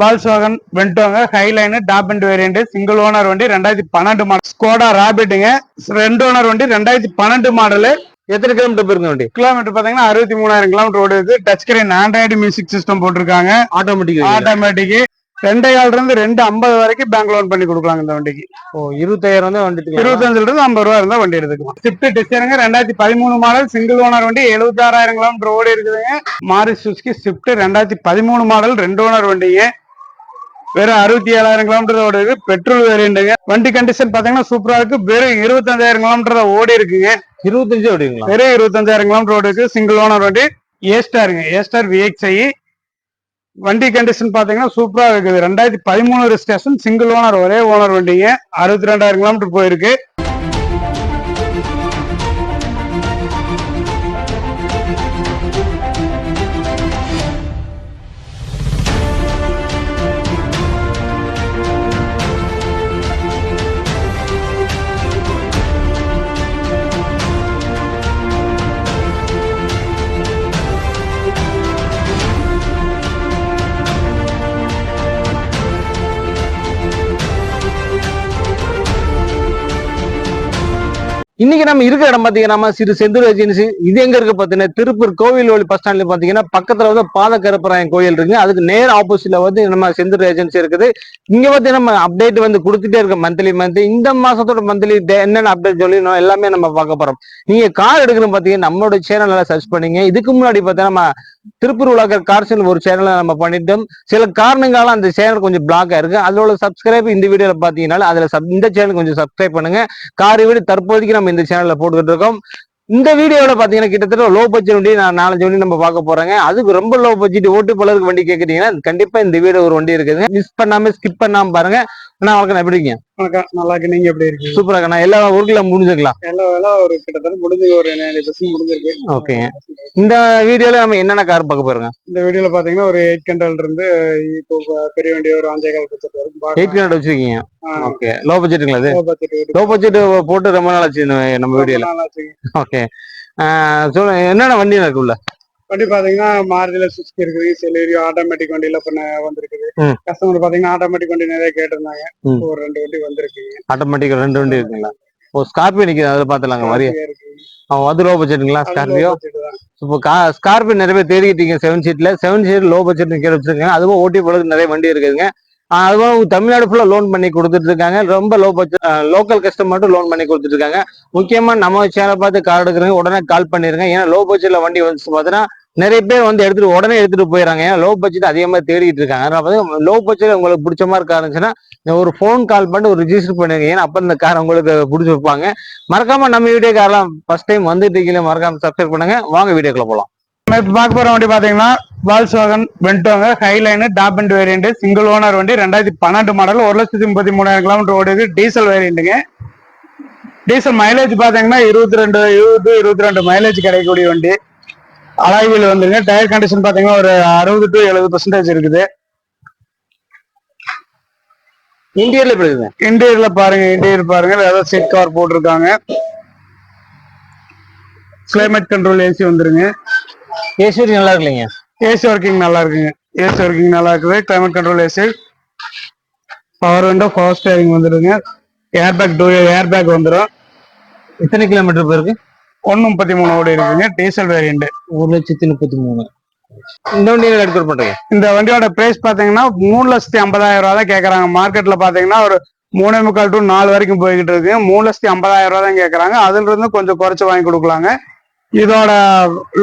Waals Vaughan வென்டோங்க highline top and variant single owner வண்டி ரெண்டாயிரத்தி பன்னெண்டு மாடல் ஸ்கோடா ராபிட்டுங்க ரெண்டு ஓனர் வண்டி ரெண்டாயிரத்தி பன்னெண்டு மாடலு எத்தனை கிலோமீட்டர் போயிருங்க வண்டி? கிலோமீட்டர் பாத்தீங்கன்னா அறுபத்தி மூணாயிரம் கிலோமீட்டர் ஓடுது touch screen android music system போட்டிருக்காங்க. ஆட்டோமேட்டிக் ஆட்டோமேட்டிக் ரெண்டே கால் இருந்து ரெண்டு ஐம்பது வரைக்கும் பேங்க் லோன் பண்ணி கொடுக்கலாங்க இந்த வண்டிக்கு. ஓ இருபத்தாயிரம் தான் வந்துட்டு இருபத்தஞ்சுல இருந்து ஐம்பது ரூபா இருந்தா வண்டி எடுத்துக்கலாம். ஸ்விஃப்ட் டிசைனுங்க ரெண்டாயிரத்தி பதிமூணு மாடல் சிங்கிள் ஓனர் வண்டி எழுபத்தி ஆறாயிரம் கிலோமீட்டர் ஓடி இருக்குதுங்க. மாரி சுஸ்கி ஸ்விஃப்ட் ரெண்டாயிரத்தி பதிமூணு மாடல் ரெண்டு ஓனர் வண்டிங்க. வெறும் அறுபத்தி ஏழாயிரம் கிலோமீட்டர் ஓடி இருக்கு பெட்ரோல் வேரியண்ட்டுங்க வண்டி கண்டிஷன் பாத்தீங்கன்னா சூப்பரா இருக்கு. வெறும் இருபத்தஞ்சாயிரம் கிலோமீட்டர் தான் ஓடி இருக்குங்க. இருபத்தஞ்சு ஓடிங்களா வெறும் இருபத்தஞ்சாயிரம் கிலோமீட்டர் ஓடி இருக்கு. சிங்கிள் ஓனர் வண்டி. ஏஸ்டாருங்க ஏஸ்டார் விஎக்ஸ்ஐ வண்டி கண்டிஷன் பாத்தீங்கன்னா சூப்பரா இருக்குது. ரெண்டாயிரத்தி பதிமூணு ரெஜிஸ்ட்ரேஷன் சிங்கிள் ஓனர் ஒரே ஓனர் வண்டிங்க. அறுபத்தி ரெண்டாயிரம் கிலோமீட்டர் போயிருக்கு. இன்னைக்கு நம்ம இருக்கிற இடம் பாத்தீங்கன்னா நம்ம சிறு செந்தூர் ஏஜென்சி இது எங்க இருக்கு பாத்தீங்கன்னா திருப்பூர் கோவில் வழி பஸ் ஸ்டாண்ட்ல பாத்தீங்கன்னா பக்கத்துல வந்து பாத கருப்பராயன் கோயில் இருக்கு. அதுக்கு நேர் ஆப்போசிட்ல வந்து நம்ம செந்தூர் ஏஜென்சி இருக்குது. இங்க பாத்தீங்கன்னா நம்ம அப்டேட் வந்து கொடுத்துட்டே இருக்க மந்த்லி மந்த் இந்த மாசத்தோட மந்த்லி என்னென்ன அப்டேட் சொல்லி எல்லாமே நம்ம பார்க்க போறோம். நீங்க கார் எடுக்கணும் பாத்தீங்கன்னா நம்மளோட சேனல்ல சர்ச் பண்ணீங்க. இதுக்கு முன்னாடி பாத்தீங்கன்னா நம்ம திருப்பூர் உலக கார்ஸ்னு ஒரு சேனலை நம்ம பண்ணிட்டோம். சில காரணங்களால அந்த சேனல் கொஞ்சம் பிளாக் ஆயிருக்கு அதோட சப்ஸ்கிரைப் இந்த வீடியோல பாத்தீங்கன்னா அதுல இந்த சேனல் கொஞ்சம் சப்ஸ்கிரைப் பண்ணுங்க. கார் வீடு தற்போதைக்கு நம்ம இந்த சேனல்ல போட்டுக்கிட்டு இருக்கோம் இந்த வீடியோவில் பாத்தீங்கன்னா கிட்டத்தட்ட லோ பட்ஜெட் வண்டி நான் நாலஞ்சு வண்டி நம்ம பார்க்க போறேங்க. அதுக்கு ரொம்ப லோ பட்ஜெட் ஓட்டு பலருக்கு வண்டி கேக்குறீங்கன்னா கண்டிப்பா இந்த வீடியோ ஒரு வண்டி இருக்குதுங்க. மிஸ் பண்ணாம ஸ்கிப் பண்ணாம பாருங்க. நான் வணக்கம் எப்படி இருக்கீங்க? வணக்கம். நல்லா இருக்கு நீங்க எப்படி இருக்கீங்க? சூப்பரா நான் எல்லா ஊருக்குள்ள முடிஞ்சுக்கலாம் எல்லா வேலை ஒரு கிட்டத்தட்ட முடிஞ்சு ஒரு நைன்டி பர்சன்ட் முடிஞ்சிருக்கு. ஓகே. இந்த வீடியோல நம்ம என்னென்ன கார் பார்க்க போறோங்க? இந்த வீடியோல பாத்தீங்கன்னா ஒரு எயிட் கண்ட்ரல் இருந்து இப்போ பெரிய வண்டி ஒரு அஞ்சே கால் பட்ஜெட் வரைக்கும் எயிட் ஹண்ட்ரட் வச்சிருக்கீங்க. ஓகே. லோ பட்ஜெட்டுங்களா அது. லோ பட்ஜெட் போட்டு ரொம்ப நாள் ஆச்சு நம்ம வீடியோல. ஓகே. சொல்லுங்க. என்னென்ன வண்டி இருக்கு உள்ள வண்டி பாத்தீங்கன்னா மாருதியில சுஸ்கி இருக்குது. செலேரியோ ஆட்டோமேட்டிக் வண்டியில வந்திருக்குது. ம். கஸ்டமர் பாத்தீங்கன்னா ஆட்டோமேட்டிக் வண்டி நிறைய கேட்டிருந்தாங்க. ஒரு ரெண்டு வண்டி வந்திருக்கு ஆட்டோமேட்டிக் ரெண்டு வண்டி இருக்குங்களா? ஓ ஸ்கார்பியோ நிக்குது அதில் பார்த்துலாங்க வரி. அவன் அது லோ பட்ஜெட்டுங்களா ஸ்கார்பியோ. இப்போ ஸ்கார்பியோ நிறைய பேர் தேடிக்கிட்டீங்க செவன் சீட்ல செவன் சீட் லோ பட்ஜெட் நிற்க வச்சிருக்காங்க அதுவும் ஓட்டி போடுறதுக்கு நிறைய வண்டி இருக்குதுங்க. அதுவும் தமிழ்நாடு ஃபுல்லா லோன் பண்ணி கொடுத்துட்டு இருக்காங்க. ரொம்ப லோ பட்ஜெட் லோக்கல் கஸ்டமர் மட்டும் லோன் பண்ணி கொடுத்துட்டு இருக்காங்க. முக்கியமா நம்ம சேனல் பார்த்து கார் எடுக்கிறவங்க உடனே கால் பண்ணிருங்க. ஏன்னா லோ பட்ஜெட்ல வண்டி வந்து பார்த்தீங்கன்னா நிறைய பேர் வந்து எடுத்துட்டு உடனே எடுத்துட்டு போயிடறாங்க ஏன்னா லோ பட்ஜெட் அதிகமா தேடிட்டு இருக்காங்க. அதனால லோ பட்ஜெட் உங்களுக்கு பிடிச்ச மாதிரி கார் இருந்துச்சுன்னா ஒரு ஃபோன் கால் பண்ணிட்டு ஒரு ரிஜிஸ்டர் பண்ணுங்க ஏன்னா அப்போ இந்த கார் உங்களுக்கு பிடிச்சி வைப்பாங்க மறக்காம நம்ம வீடியோ கார்லாம் ஃபர்ஸ்ட் டைம் வந்துட்டு இருக்கீங்க மறக்காம சப்ஸ்கிரைப் பண்ணுங்க. வாங்க வீடியோக்குள்ள போகலாம் நம்ம பார்க்க போற வண்டி பார்த்தீங்கன்னா Volkswagen வென்டோங்க highline top and variant single owner வண்டி. ரெண்டாயிரத்தி பன்னெண்டு மாடல் ஒரு லட்சத்தி முப்பத்தி மூணாயிரம் கிலோமீட்டர் ஓடுது. டீசல் வேரியண்ட்டுங்க டீசல் மைலேஜ் பார்த்தீங்கன்னா இருபத்தி ரெண்டு இருபது இருபத்தி ரெண்டு மைலேஜ் கிடைக்கக்கூடிய வண்டி. அலாய்வில் வந்துருங்க. டயர் கண்டிஷன் பாத்தீங்கன்னா ஒரு அறுபது டு எழுபது பர்சன்டேஜ் இருக்குது. இந்தியர்ல எப்படி இன்டீரியர்ல பாருங்க இன்டீரியர் பாருங்க. ஏதாவது சீட் கவர் போட்டிருக்காங்க. கிளைமேட் கண்ட்ரோல் ஏசி வந்துருங்க. ஏசி நல்லா இருக்கு இல்லைங்க ஏசி ஒர்க்கிங் நல்லா இருக்குங்க. ஏசி ஒர்க்கிங் நல்லா இருக்குது. Climate control AC power window power steering வந்துருங்க. Air bag two air bag வந்துடும் எத்தனை கிலோமீட்டர் போயிருக்கு? ஒன்று முப்பத்தி மூணு ஓடி இருக்குங்க. டீசல் வேரியண்ட் ஒரு லட்சத்தி முப்பத்தி மூணு. இந்த வண்டியை எடுத்து பண்றீங்க இந்த வண்டியோட பிரைஸ் பாத்தீங்கன்னா மூணு லட்சத்தி ஐம்பதாயிரம் ரூபா தான் கேட்கறாங்க மார்க்கெட்ல பாத்தீங்கன்னா ஒரு மூணே முக்கால் டு நாலு வரைக்கும் போய்கிட்டு இருக்கு. மூணு லட்சத்தி ஐம்பதாயிரம் ரூபா தான் கேட்கறாங்க அதுல இருந்து கொஞ்சம் குறைச்சு வாங்கி கொடுக்கலாங்க. இதோட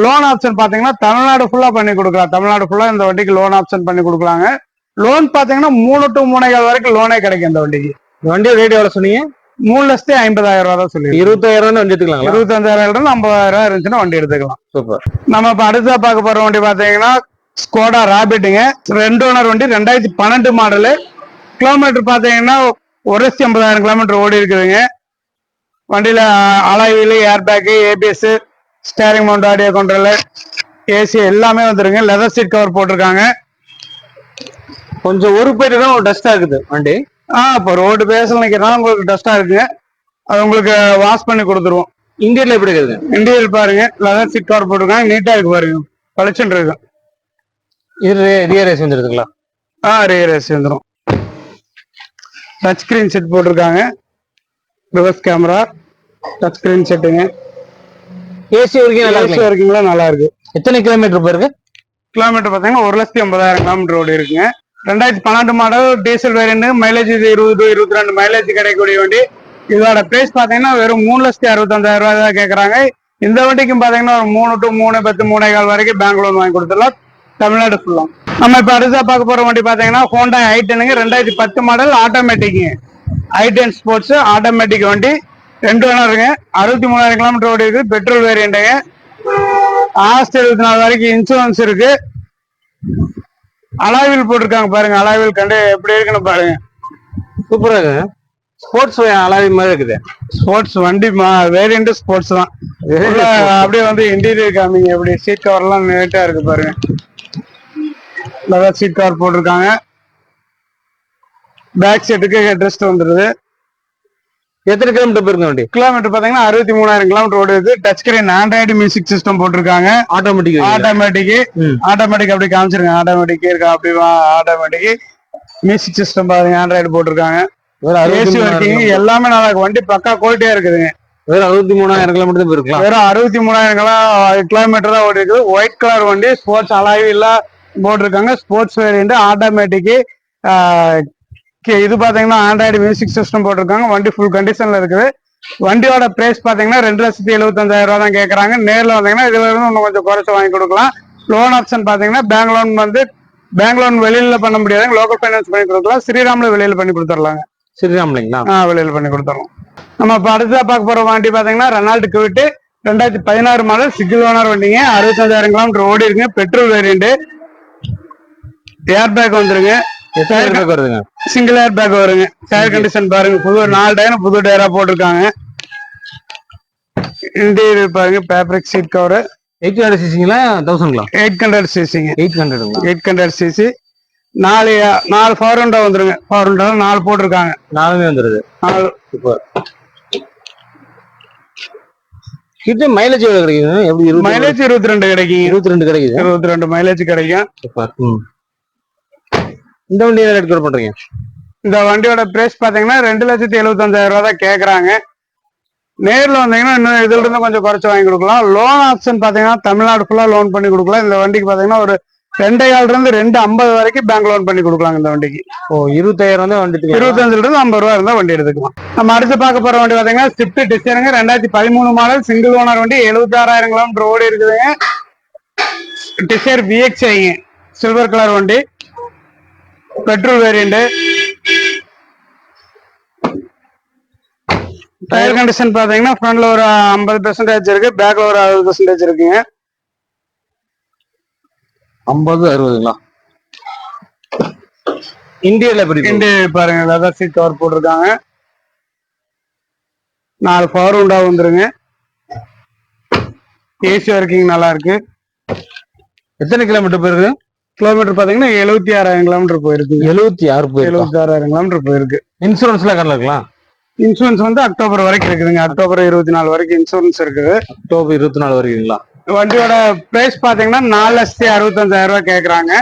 லோன் ஆப்ஷன் பாத்தீங்கன்னா தமிழ்நாடு ஃபுல்லா பண்ணி கொடுக்கலாம். தமிழ்நாடு ஃபுல்லா இந்த வண்டிக்கு லோன் ஆப்ஷன் பண்ணி கொடுக்கலாங்க. லோன் பாத்தீங்கன்னா மூணு டு மூணேகால் வரைக்கும் லோனே கிடைக்கும் இந்த வண்டிக்கு. இந்த வண்டி ரேட் எவ்வளவு சொன்னீங்க? மூணு லட்சத்தி ஐம்பதாயிரம் ரூபா தான் சொல்லி இருபத்தாயிரம் வண்டி எடுத்துக்கலாங்களா இருபத்தஞ்சாயிரம் இருந்து ஐம்பதாயிரம் ரூபா இருந்துச்சுன்னா வண்டி எடுத்துக்கலாம். சூப்பர். நம்ம இப்ப அடுத்தா பார்க்க போற வண்டி பாத்தீங்கன்னா ஸ்கோடா ராபிட்டுங்க ரெண்டு ஓனர் வண்டி ரெண்டாயிரத்தி பன்னெண்டு மாடலு கிலோமீட்டர் பாத்தீங்கன்னா ஒரு லட்சத்தி ஐம்பதாயிரம் கிலோமீட்டர் ஓடி இருக்குதுங்க. வண்டியில alloy wheel air bag ABS steering mount audio control AC எல்லாமே வந்துருங்க. லெதர் சீட் கவர் போட்டிருக்காங்க. கொஞ்சம் ஒரு போயிட்டு தான் டஸ்டா இருக்குது வண்டி. ஆ இப்போ ரோடு பேசல நிக்கிறனால உங்களுக்கு டஸ்டா இருக்குங்க அது உங்களுக்கு வாஷ் பண்ணி கொடுத்துருவோம். இந்தியர்ல எப்படி இருக்குதுங்க இன்டீரியர் பாருங்க. லெதர் சீட் கவர் போட்டிருக்காங்க. நீட்டா இருக்கு பாருங்க. பளிச்சுன்னு இருக்கு. இது ரியர் ஏசி வந்துருதுங்களா? ஆ ரியர் ஏசி வந்துடும் டச் ஸ்கிரீன் செட் போட்டிருக்காங்க. ரிவர்ஸ் கேமரா டச் ஸ்கிரீன் செட்டுங்க ஏசி வரைக்கும் நல்லா ஏசி இருக்கு வரைக்கும்லாம் நல்லா இருக்கு. எத்தனை கிலோமீட்டர் போயிருக்கு? கிலோமீட்டர் பார்த்தீங்கன்னா ஒரு லட்சத்தி ஐம்பதாயிரம் கிலோமீட்டர் ஓடி இருக்குங்க. ரெண்டாயிரத்தி பன்னெண்டு மாடல் டீசல் வேரியன்ட் மைலேஜ் இது இருபது இருபத்தி ரெண்டு மைலேஜ் கிடைக்கக்கூடிய வண்டி. இதோட பிரைஸ் பார்த்தீங்கன்னா வெறும் மூணு லட்சத்தி அறுபத்தஞ்சாயிரம் ரூபாய் தான் கேட்குறாங்க இந்த வண்டிக்கும் பார்த்தீங்கன்னா ஒரு மூணு டு மூணு பத்து மூணே கால் வரைக்கும் பேங்க் லோன் வாங்கி கொடுத்துடலாம். தமிழ்நாடு ஃபுல்லாக நம்ம இப்போ அடுத்தா பார்க்க போகிற வண்டி பார்த்தீங்கன்னா ஹோண்டா ஐ ரெண்டாயிரத்தி பத்து மாடல் ஆட்டோமேட்டிக்குங்க ஐ ஸ்போர்ட்ஸ் ஆட்டோமேட்டிக் வண்டி. ரெண்டு ஓனருங்க. அறுபத்தி மூணாயிரம் கிலோமீட்டர் ஓடி இருக்குது பெட்ரோல் வேரியண்ட்டுங்க ஆஸ்ட் இருபத்தி நாலு வரைக்கும் இன்சூரன்ஸ் இருக்கு. அலாவில் போட்டிருக்காங்க பாருங்க. அலாவில் கண்டு எப்படி இருக்குன்னு பாருங்க. சூப்பரா இருக்கு. ஸ்போர்ட்ஸ் அலாவி மாதிரி இருக்குது. ஸ்போர்ட்ஸ் வண்டி வேரியண்ட் ஸ்போர்ட்ஸ் தான். அப்படியே வந்து இன்டீரியர் காமிங்க. எப்படி சீட் கவர் எல்லாம் நீட்டா இருக்கு பாருங்க. சீட் கவர் போட்டிருக்காங்க. பேக் சீட்டுக்கு ஹெட்ரெஸ்ட் வந்துருது. எத்தனை கிலோமீட்டர் போயிருக்கு வண்டி? கிலோமீட்டர் பாத்தீங்கன்னா அறுபத்தி மூணாயிரம் கிலோமீட்டர் ஓடுது. Touch screen android music system போட்டிருக்காங்க. Automatic automatic. ஆட்டோமேட்டிக் அப்படி காமிச்சிருங்க. ஆட்டோமேட்டிக் இருக்கா அப்படி ஆட்டோமேட்டிக் மியூசிக் சிஸ்டம் பாருங்க ஆண்ட்ராய்டு போட்டிருக்காங்க. ஏசி ஒர்க்கிங் எல்லாமே நல்லா இருக்கு. வண்டி பக்கா குவாலிட்டியா இருக்குதுங்க. வேற அறுபத்தி மூணாயிரம் கிலோமீட்டர் தான் போயிருக்கலாம். வெறும் அறுபத்தி மூணாயிரம் கிலோமீட்டர் தான் ஓடி இருக்குது. ஒயிட் கலர் வண்டி ஸ்போர்ட்ஸ் அலாய்வு இல்ல போட்டிருக்காங்க. ஸ்போர்ட்ஸ் வேரியண்ட் ஆட்டோமேட்டிக் இது பாத்தீங்கன்னா ஆண்ட்ராய்டு மியூசிக் சிஸ்டம் போட்டிருக்காங்க. வண்டி ஃபுல் கண்டிஷன்ல இருக்குது. வண்டியோட பிரைஸ் பாத்தீங்கன்னா ரெண்டு லட்சத்தி எழுபத்தஞ்சாயிரம் ரூபா தான் கேக்குறாங்க. நேர்ல வந்தீங்கன்னா இதுல இருந்து இன்னும் கொஞ்சம் குறைச்சு வாங்கி கொடுக்கலாம். லோன் ஆப்ஷன் பாத்தீங்கன்னா பேங்க் லோன் வந்து பேங்க் லோன் வெளியில பண்ண முடியாதுங்க. லோக்கல் ஃபைனான்ஸ் பண்ணி கொடுக்கலாம். ஸ்ரீராம்ல வெளியில பண்ணி கொடுத்துடலாங்க ஸ்ரீராம்லிங்களா? ஆ வெளியில பண்ணி கொடுத்துறோம் நம்ம இப்போ அடுத்ததா பார்க்க போற வண்டி பாத்தீங்கன்னா ரெனால்டு குவிட்டு ரெண்டாயிரத்தி பதினாறு மாடல் சிங்கிள் ஓனர் வண்டிங்க. அறுபத்தஞ்சாயிரம் கிலோமீட்டர் ஓடி இருக்குங்க பெட்ரோல் வேரியண்ட் ஏர் பேக் வந்துருங்க. வருதுங்க. சிங்கிள் ஏர் பேக் வருங்க. டயர் கண்டிஷன் பாருங்க. புது நாலு டயர் புது டயரா போட்டிருக்காங்க. இன்டீரியர் பாருங்க. Fabric seat cover eight hundred சிசிங்களா தௌசண்ட்ங்களா எயிட் ஹண்ட்ரட் சிசிங்க எயிட் ஹண்ட்ரடுங்களா எயிட் ஹண்ட்ரட் சிசி நாலு நாலு ஃபவர் ஹண்டா வந்துருங்க. ஃபவர் ஹண்டா நாலு போட்டிருக்காங்க. நாலுமே வந்துருது. நாலு. சூப்பர் கிட்ட மைலேஜ் எவ்வளவு கிடைக்குது? எப்படி மைலேஜ் இருபத்தி ரெண்டு கிடைக்குங்க. இருபத்தி ரெண்டு கிடைக்குது. இருபத்தி ரெண்டு மைலேஜ் கிடைக்கும். இந்த வண்டி ரேட் பண்றீங்க இந்த வண்டியோட பிரைஸ் பாத்தீங்கன்னா ரெண்டு லட்சத்தி எழுபத்தஞ்சாயிரம் ரூபா தான் கேக்குறாங்க. நேர்ல வந்தீங்கன்னா இன்னும் இதுல இருந்து கொஞ்சம் குறைச்சு வாங்கி கொடுக்கலாம். லோன் ஆப்ஷன் பாத்தீங்கன்னா தமிழ்நாடு ஃபுல்லா லோன் பண்ணி கொடுக்கலாம். இந்த வண்டிக்கு பாத்தீங்கன்னா ஒரு ரெண்டே கால்ல இருந்து ரெண்டு ஐம்பது வரைக்கும் பேங்க் லோன் பண்ணி கொடுக்கலாம் இந்த வண்டிக்கு. ஓ இருபத்தாயிரம் தான் வண்டி இருபத்தஞ்சுல இருந்து ஐம்பது ரூபா இருந்தா வண்டி எடுத்துக்கலாம். நம்ம அடுத்து பார்க்க போற வண்டி பாத்தீங்கன்னா ஸ்விஃப்ட் டிசைனுங்க ரெண்டாயிரத்தி பதிமூணு மாடல் சிங்கிள் ஓனர் வண்டி எழுபத்தாறாயிரம் கிலோமீட்டர் ஓடி இருக்குதுங்க. டிசைர் விஎக்ஸ்ஐங்க சில்வர் கலர் வண்டி. பெட்ரோல் வேரியண்ட் டயர் கண்டிஷன் பாத்தீங்கன்னா ஃப்ரண்ட்ல ஒரு ஐம்பது பெர்சன்டேஜ் இருக்கு பேக்ல ஒரு அறுபது பெர்சன்டேஜ் இருக்குங்க. ஐம்பது அறுபதுங்களா? இந்தியால எப்படி? இண்டி பாருங்க லெதர் சீட் கவர் போட்டிருக்காங்க. நாலு பவர் உண்டா வந்துருங்க. ஏசி ஒர்க்கிங் நல்லா இருக்கு. எத்தனை கிலோமீட்டர் போயிருக்கு? கிலோமீட்டர் பாத்தீங்கன்னா எழுபத்தி ஆறாயிரம் கிலோமீட்டர் போயிருக்கு. எழுபத்தி ஆறு எழுபத்தி ஆறாயிரம் கிலோமீட்டர் போயிருக்கு. இன்சூரன்ஸ்ல கடல இருக்கலாம் இன்சூரன்ஸ் வந்து அக்டோபர் வரைக்கும் இருக்குதுங்க. அக்டோபர் இருபத்தி நாலு வரைக்கும் இன்சூரன்ஸ் இருக்குது. அக்டோபர் இருபத்தி நாலு வரைக்குங்களா வண்டியோட பிரைஸ் பாத்தீங்கன்னா நாலு லட்சத்தி அறுபத்தஞ்சாயிரம் ரூபாய் கேக்குறாங்க.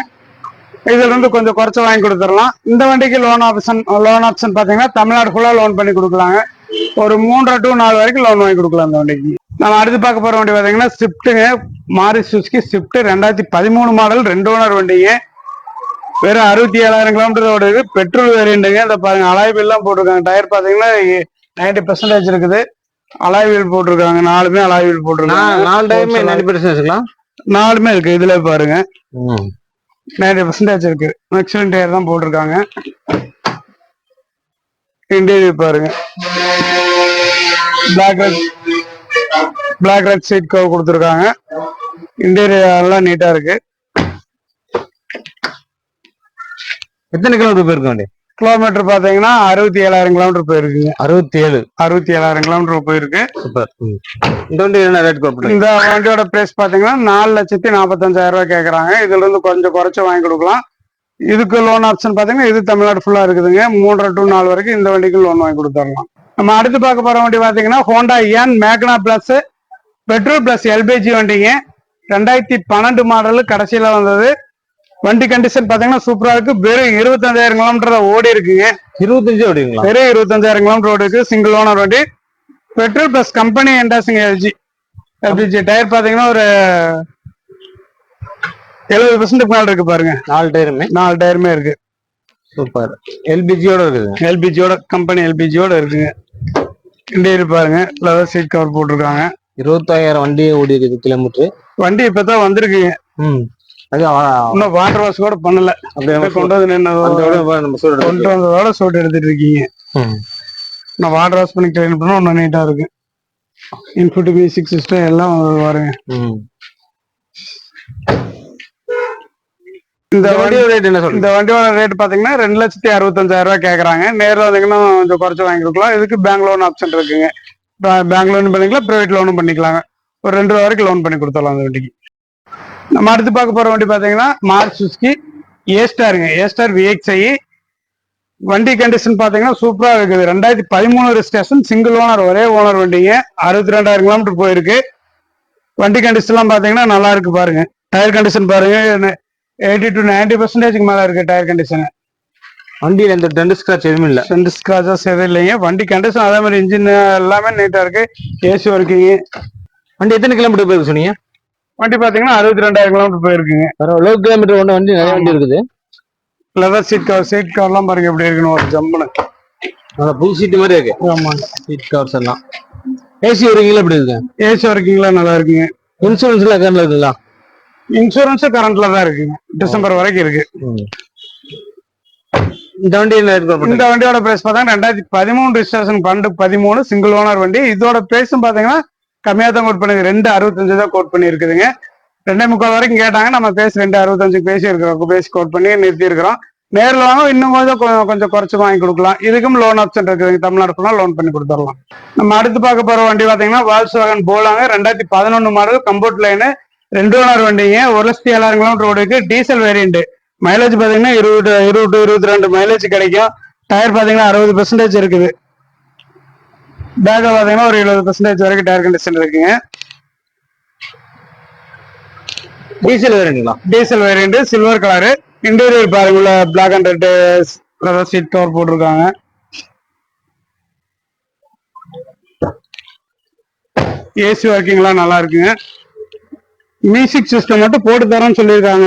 இதுல இருந்து கொஞ்சம் குறைச்சு வாங்கி கொடுத்துடலாம். இந்த வண்டிக்கு லோன் ஆப்ஷன் லோன் ஆப்ஷன் பாத்தீங்கன்னா தமிழ்நாடு ஃபுல்லா லோன் பண்ணி கொடுக்கலாங்க. ஒரு மூன்றரை டு நாலு வரைக்கும் லோன் வாங்கி கொடுக்கலாம் இந்த வண்டிக்கு. நம்ம அடுத்து பார்க்க போற வண்டி பாத்தீங்கன்னா ஸ்விஃப்ட்டுங்க மாரி சுஸ்கி ஸ்விஃப்ட் ரெண்டாயிரத்தி பதிமூணு மாடல் ரெண்டு ஓனர் வண்டிங்க. வெறும் அறுபத்தி ஏழாயிரம் கிலோமீட்டர் ஓடுது பெட்ரோல் வேரியண்ட்டுங்க இந்த பாருங்க அலாய் எல்லாம் போட்டிருக்காங்க. டயர் பாத்தீங்கன்னா நைன்டி பெர்சன்டேஜ் இருக்குது. அலாய் வீல் போட்டிருக்காங்க. நாலுமே அலாய் வீல் போட்டிருக்காங்க. நாலு டைம் நைன்டி பர்சன்ட் வச்சுக்கலாம் நாலுமே இருக்கு. இதுல பாருங்க. நைன்டி பர்சன்டேஜ் இருக்கு. மேக்ஸிமம் டயர் தான் போட்டிருக்காங்க. இன்டீரியர் பாருங்க. Black black red seat cover கொடுத்துருக்காங்க. இன்டீரியர் எல்லாம் நீட்டா இருக்கு. எத்தனை கிலோமீட்டர் போயிருக்கு வண்டி கிலோமீட்டர் பாத்தீங்கன்னா அறுபத்தி ஏழாயிரம் கிலோமீட்டர் போயிருக்குங்க அறுபத்தி ஏழு அறுபத்தி ஏழாயிரம் கிலோமீட்டர் போயிருக்கு. சூப்பர். இந்த வண்டி என்ன ரேட் பண்றீங்க இந்த வண்டியோட பிரைஸ் பாத்தீங்கன்னா நாலு லட்சத்தி நாற்பத்தஞ்சாயிரம் ரூபாய் கேக்குறாங்க. இதுல இருந்து கொஞ்சம் குறைச்சு வாங்கி கொடுக்கலாம். இதுக்கு லோன் ஆப்ஷன் பாத்தீங்கன்னா இது தமிழ்நாடு ஃபுல்லா இருக்குதுங்க. மூன்றரை டு நாலு வரைக்கும் இந்த வண்டிக்கு லோன் வாங்கி கொடுத்துடலாம். நம்ம அடுத்து பார்க்க போற வண்டி பாத்தீங்கன்னா ஹோண்டா ஏன் Magna plus petrol plus LPG வண்டிங்க. ரெண்டாயிரத்தி பன்னெண்டு மாடல் கடைசியில வந்தது. வண்டி கண்டிஷன் பாத்தீங்கன்னா சூப்பரா இருக்கு. வெறும் இருபத்தஞ்சாயிரம் கிலோமீட்டர் ஓடி இருக்குங்க. இருபத்தஞ்சு அப்படிங்களா வெறும் இருபத்தஞ்சாயிரம் கிலோமீட்டர் ஓடி இருக்கு. சிங்கிள் ஓனர் வண்டி. பெட்ரோல் பிளஸ் கம்பெனி என்டாஸுங்க எல்ஜி எல்ஜி டயர் பாத்தீங்கன்னா ஒரு எழுபது பர்சன்ட் மேல இருக்கு பாருங்க. நாலு டயருமே. நாலு டயருமே இருக்கு. சூப்பர். எல்பிஜியோட இருக்குது. எல்பிஜியோட கம்பெனி எல்பிஜியோட இருக்குங்க. இன்டீரியர் பாருங்க. லெதர் சீட் கவர் போட்டிருக்காங்க. இருபத்தாயிரம் வண்டி ஓடி இருக்குது கிலோமீட்டர். வண்டி இப்பதான் வந்திருக்குங்க. ம். அது இன்னும் வாட்டர் வாஷ் கூட பண்ணல. அப்படியே கொண்டு வந்து சொல்றது கொண்டு வந்ததோட சோட்டு எடுத்துட்டு இருக்கீங்க. நான் வாட்டர் வாஷ் பண்ணி க்ளீன் பண்ணா இன்னும் நீட்டா இருக்கு. இன்ஃபுட் மியூசிக் சிஸ்டம் எல்லாம் வருங்க. இந்த இந்த வண்டி வண்டியோட ரேட் என்ன சொல்றீங்க? இந்த வண்டியோட ரேட் பாத்தீங்கன்னா ரெண்டு லட்சத்தி அறுபத்தஞ்சாயிரம் ரூபாய் கேக்குறாங்க. நேர்ல வந்தீங்கன்னா கொஞ்சம் குறைச்சு வாங்கி கொடுக்கலாம் இதுக்கு பேங்க் லோன் ஆப்ஷன் இருக்குங்க. பேங்க் லோன் பண்ணிக்கலாம் பிரைவேட் லோனும் பண்ணிக்கலாங்க. ஒரு ரெண்டு ரூபா வரைக்கும் லோன் பண்ணி கொடுத்துடலாம் அந்த வண்டிக்கு. நம்ம அடுத்து பார்க்க போற வண்டி பாத்தீங்கன்னா மார்க் சுஸ்கி ஏ ஸ்டாருங்க ஏ ஸ்டார் விஎக்ஸ்ஐ வண்டி கண்டிஷன் பாத்தீங்கன்னா சூப்பரா இருக்குது. ரெண்டாயிரத்தி பதிமூணு ரெஜிஸ்ட்ரேஷன் சிங்கிள் ஓனர் ஒரே ஓனர் வண்டிங்க. அறுபத்தி ரெண்டாயிரம் கிலோமீட்டர் போயிருக்கு. வண்டி கண்டிஷன்லாம் பாத்தீங்கன்னா நல்லா இருக்கு பாருங்க. டயர் கண்டிஷன் பாருங்க. எயிட்டி டு நைன்டி பர்சன்டேஜ்க்கு மேல இருக்கு டயர் கண்டிஷன் வண்டியில எந்த டென்ட் ஸ்கிராச் எதுவும் இல்ல. ரெண்டு ஸ்கிராச்சஸ் எதுவும் இல்லைங்க வண்டி கண்டிஷன் அதே மாதிரி இன்ஜின் எல்லாமே நீட்டா இருக்கு. ஏசி ஒர்க்கிங் வண்டி எத்தனை கிலோமீட்டர் போயிருக்கு சொன்னீங்க? வண்டி பாத்தீங்கன்னா அறுபத்தி ரெண்டாயிரம் கிலோமீட்டர் போயிருக்குங்க பரவாயில்ல கிலோமீட்டர் கொண்ட வண்டி நிறைய வண்டி இருக்குது. லெதர் சீட் கவர் சீட் கவர்லாம் பாருங்க எப்படி இருக்குன்னு ஒரு ஜம்முன்னு நல்லா புது சீட்டு மாதிரி இருக்கு. ஆமா. சீட் கவர்ஸ் எல்லாம். ஏசி வரீங்களா எப்படி இருக்கு? ஏசி ஒர்க்கிங்லாம் நல்லா இருக்குங்க. இன்சூரன்ஸ்ல அக்கௌண்ட்ல இருக்குங்களா? இன்சூரன்ஸும் கரண்ட்ல தான் இருக்குங்க டிசம்பர் வரைக்கும் இருக்கு. இந்த வண்டி இந்த வண்டியோட பிரைஸ் பாத்தீங்கன்னா ரெண்டாயிரத்தி பதிமூணு ரிஜிஸ்ட்ரேஷன் பன்னெண்டு பதிமூணு சிங்கிள் ஓனர் வண்டி. இதோட பிரைஸும் பாத்தீங்கன்னா கம்மியா தான் கோட் பண்ணி ரெண்டு அறுபத்தஞ்சு தான் கோட் பண்ணி இருக்குதுங்க ரெண்டே முக்கால் வரைக்கும் கேட்டாங்க. நம்ம பேசி ரெண்டு அறுபத்தஞ்சு பேசி இருக்கிறோம் பேசி கோட் பண்ணி நிறுத்தி இருக்கிறோம் நேர்ல வாங்க இன்னும் கொஞ்சம் கொஞ்சம் குறைச்சு வாங்கி கொடுக்கலாம். இதுக்கும் லோன் ஆப்ஷன் இருக்குதுங்க தமிழ்நாடு ஃபுல்லா லோன் பண்ணி கொடுத்துடலாம். நம்ம அடுத்து பார்க்க போற வண்டி பாத்தீங்கன்னா வால்ஸ் வாகன் போலாங்க ரெண்டாயிரத்தி பதினொன்னு மாடல் கம்போர்ட் லைனு ரெண்டு ஓனர் வண்டிங்க. ஒரு லட்சத்தி ஏழாயிரம் கிலோமீட்டர் ஓடிக்கு டீசல் வேரியண்ட் மைலேஜ் பாத்தீங்கன்னா இருபது இருபது to இருபத்தி ரெண்டு மைலேஜ் கிடைக்கும். டயர் பாத்தீங்கன்னா அறுபது பெர்சன்டேஜ் இருக்குது. பேக் பாத்தீங்கன்னா ஒரு எழுபது பெர்சன்டேஜ் வரைக்கும் டயர் கண்டிஷன் இருக்குங்க. Diesel வேறுங்களா diesel variant silver colour interior பாருங்க உள்ள black and red seat cover போட்டிருக்காங்க. ஏசி ஒர்க்கிங்லாம் நல்லா இருக்குங்க. மியூசிக் சிஸ்டம் மட்டும் போட்டு தரேன்னு சொல்லியிருக்காங்க.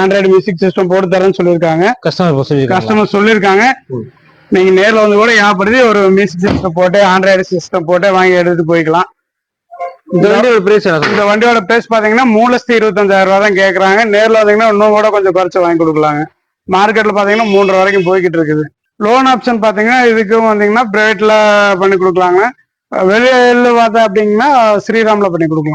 ஆண்ட்ராய்டு மியூசிக் சிஸ்டம் போட்டு தரேன்னு சொல்லியிருக்காங்க. கஸ்டமர் கஸ்டமர் சொல்லியிருக்காங்க. நீங்க நேர்ல வந்து கூட ஏற்படுத்தி ஒரு மியூசிக் சிஸ்டம் போட்டு ஆண்ட்ராய்டு சிஸ்டம் போட்டு வாங்கி எடுத்துட்டு போய்க்கலாம். இந்த வண்டியோட பிரைஸ் இந்த வண்டியோட பிரைஸ் பாத்தீங்கன்னா மூணு லட்சத்தி இருபத்தஞ்சாயிரம் ரூபா தான் கேக்குறாங்க. நேர்ல வந்தீங்கன்னா இன்னும் கூட கொஞ்சம் குறைச்சு வாங்கி கொடுக்கலாங்க. மார்க்கெட்ல பாத்தீங்கன்னா மூன்றரை வரைக்கும் போய்கிட்டு இருக்குது. லோன் ஆப்ஷன் பாத்தீங்கன்னா இதுக்கும் வந்தீங்கன்னா பிரைவேட்ல பண்ணி கொடுக்கலாங்க. வெளியில பார்த்தா அப்படிங்கன்னா ஸ்ரீராம்ல பண்ணி கொடுக்கலாம்.